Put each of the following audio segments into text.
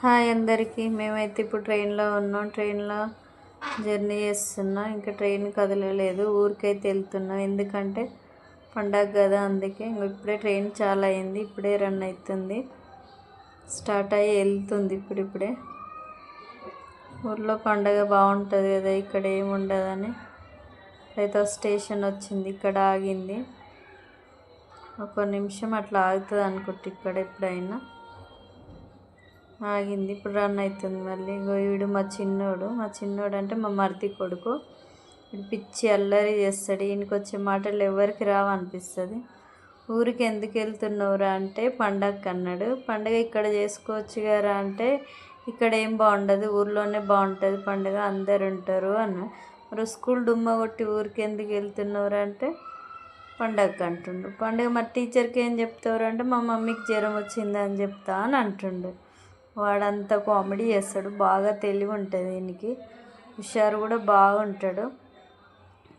Hi అందరికీ. మేమైతే ఇప్పుడు ట్రైన్లో ఉన్నాం. ట్రైన్లో జర్నీ చేస్తున్నాం. ఇంకా ట్రైన్ కదలలేదు. ఊరికైతే వెళ్తున్నాం. ఎందుకంటే పండగ కదా అందుకే. ఇంక ఇప్పుడే ట్రైన్ చాలా అయింది. ఇప్పుడే రన్ అవుతుంది. స్టార్ట్ అయ్యి వెళ్తుంది ఇప్పుడిప్పుడే. ఊర్లో పండగ బాగుంటుంది కదా. ఇక్కడ ఏముండదని అయితే స్టేషన్ వచ్చింది. ఇక్కడ ఆగింది. ఒక నిమిషం అట్లా ఆగుతుంది అనుకుంటే. ఇక్కడ ఎప్పుడైనా. ఆగింది. ఇప్పుడు రన్ అవుతుంది మళ్ళీ. ఇగో వీడు మా చిన్నోడు. మా చిన్నోడు అంటే మా మరిది కొడుకు. వీడు పిచ్చి అల్లరి చేస్తాడు. ఈయనకి వచ్చే మాటలు ఎవరికి రావనిపిస్తుంది. ఊరికి ఎందుకు వెళ్తున్నావురా అంటే పండగ అన్నాడు. పండగ ఇక్కడ చేసుకోవచ్చు కదా అంటే ఇక్కడ ఏం బాగుండదు. ఊర్లోనే బాగుంటుంది పండుగ. అందరు ఉంటారు అన్న. మరి స్కూల్ డుమ్మ కొట్టి ఊరికి ఎందుకు వెళ్తున్నావురా అంటే పండగకి అంటుండు. పండుగ మరి టీచర్కి ఏం చెప్తారు అంటే మా మమ్మీకి జ్వరం వచ్చిందని చెప్తా అని అంటుండు. వాడంతా కామెడీ చేస్తాడు. బాగా తెలివి ఉంటుంది దీనికి హుషారు కూడా బాగుంటాడు.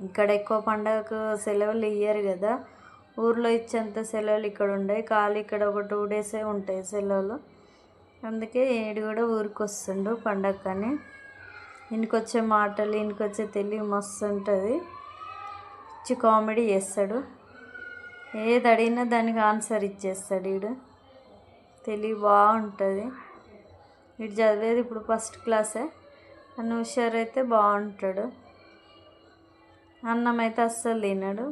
ఇక్కడ ఎక్కువ పండగకు సెలవులు ఇయ్యరు కదా. ఊర్లో ఇచ్చేంత సెలవులు ఇక్కడ ఉండవు ఖాళీ ఇక్కడ ఒక టూ డేసే ఉంటాయి సెలవులు. అందుకే ఏడు కూడా ఊరికి వస్తుండు పండగకని ఇంటికి మాటలు ఇంటికి తెలివి మస్తు ఉంటుంది పిచ్చి కామెడీ చేస్తాడు. ఏది అడిగినా దానికి ఆన్సర్ ఇచ్చేస్తాడు వీడు తెలివి బాగుంటుంది. వీడు చదివేది ఇప్పుడు ఫస్ట్ క్లాసే. అన్న హుషారు అయితే బాగుంటాడు. అన్నం అయితే అస్సలు తినడు.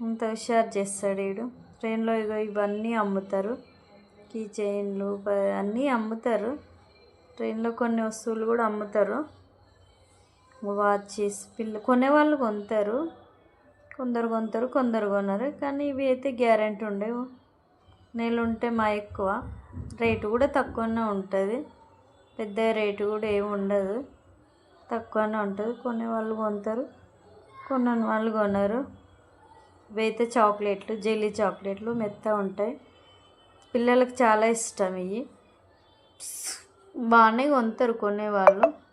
అంత హుషారు చేస్తాడు వీడు ట్రైన్లో ఇగో ఇవన్నీ అమ్ముతారు. కీ చైన్లు అన్నీ అమ్ముతారు. ట్రైన్లో కొన్ని వస్తువులు కూడా అమ్ముతారు. వాచెస్ పిల్ల కొనేవాళ్ళు కొంటారు కొందరు కొంటారు కొందరు కొనరు. కానీ ఇవి అయితే గ్యారెంటీ ఉండేవి. నీళ్ళుంటే ఉంటే మా ఎక్కువ. రేటు కూడా తక్కువనే ఉంటుంది. పెద్ద రేటు కూడా ఏమి ఉండదు. తక్కువనే ఉంటుంది. కొనే వాళ్ళు కొంటారు కొన్ని వాళ్ళు కొనరు. ఇవి చాక్లెట్లు జెల్లీ చాక్లెట్లు మెత్త ఉంటాయి. పిల్లలకు చాలా ఇష్టం ఇవి బాగానే కొంటారు కొనేవాళ్ళు.